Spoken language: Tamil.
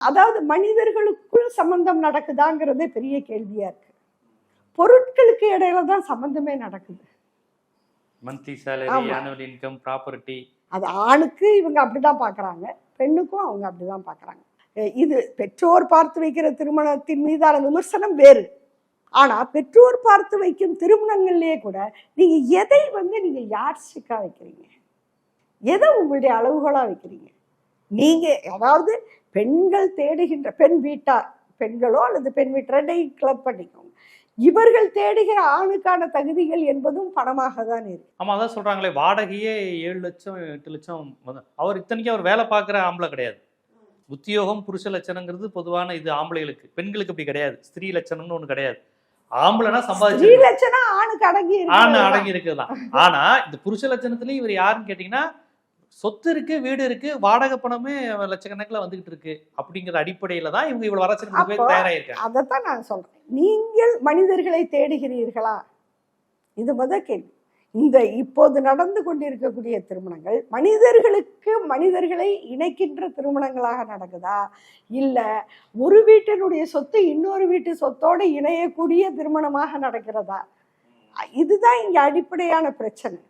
அதாவது மனிதர்களுக்குள் சம்பந்தம் நடக்குதாங்கிறதே பெரிய கேள்வியா இருக்கு. பொருட்களுக்கு இடையில தான் சம்பந்தமே நடக்குது. மந்த்லி சேலரி ஆமா. ஆனுவல் இன்கம் ப்ராப்பர்ட்டி அது ஆணுக்கு இவங்க அப்படிதான் பார்க்கறாங்க பெண்ணுக்கும் அவங்க அப்படிதான் பார்க்கறாங்க அஹ் இது பெற்றோர் பார்த்து வைக்கிற திருமணத்தின் மீதான விமர்சனம் வேறு. ஆனா பெற்றோர் பார்த்து வைக்கும் திருமணங்கள்லயே கூட நீங்க எதை வந்து நீங்க யார்ஸ்டிக்கா வைக்கிறீங்க? எதை உங்களுடைய அளவுகளா வைக்கிறீங்க? நீங்க அதாவது பெண்கள் தேடுகின்ற பெண் வீட்டார் பெண்களோ அல்லது பெண் வீட்டரை கிளப் பண்ணிக்கோங்க. இவர்கள் தேடுகிற ஆணுக்கான தகுதிகள் என்பதும் பணமாக தான் இருக்கு. ஆமா அதான் சொல்றாங்களே வாடகையே ஏழு லட்சம் எட்டு லட்சம் அவர் இத்தனைக்கும் அவர் வேலை பார்க்குற ஆம்பளை கிடையாது. உத்தியோகம் புருஷ லட்சணங்கிறது பொதுவான இது ஆம்பளைகளுக்கு. பெண்களுக்கு அப்படி கிடையாது. ஸ்திரீ லட்சணம்னு ஒண்ணு கிடையாது. ஆம்பளைனா ஸ்ரீ சம்பாதிச்சு லட்சணம் ஆணுக்கு அடங்கி ஆண் அடங்கி இருக்குதான் ஆனா இந்த புருஷ லட்சணத்துலயும் இவர் யாருன்னு கேட்டீங்கன்னா சொத்து இருக்கு வீடு இருக்கு வாடகை பணமே லட்சக்கணக்கில் வந்துகிட்டு இருக்கு அப்படிங்கிற அடிப்படையில தான் இவங்க இவ்வளவு வரச்சலுக்கு போய் தயாராயிருக்காங்க. அதைத்தான் நான் சொல்றேன். நீங்கள் மனிதர்களை தேடுகிறீர்களா? இது முத கேள்வி. இந்த இப்போது நடந்து கொண்டிருக்கக்கூடிய திருமணங்கள் மனிதர்களுக்கு மனிதர்களை இணைக்கின்ற திருமணங்களாக நடக்குதா? இல்ல ஒரு வீட்டினுடைய சொத்து இன்னொரு வீட்டு சொத்தோடு இணையக்கூடிய திருமணமாக நடக்கிறதா? இதுதான் இங்க அடிப்படையான பிரச்சனை.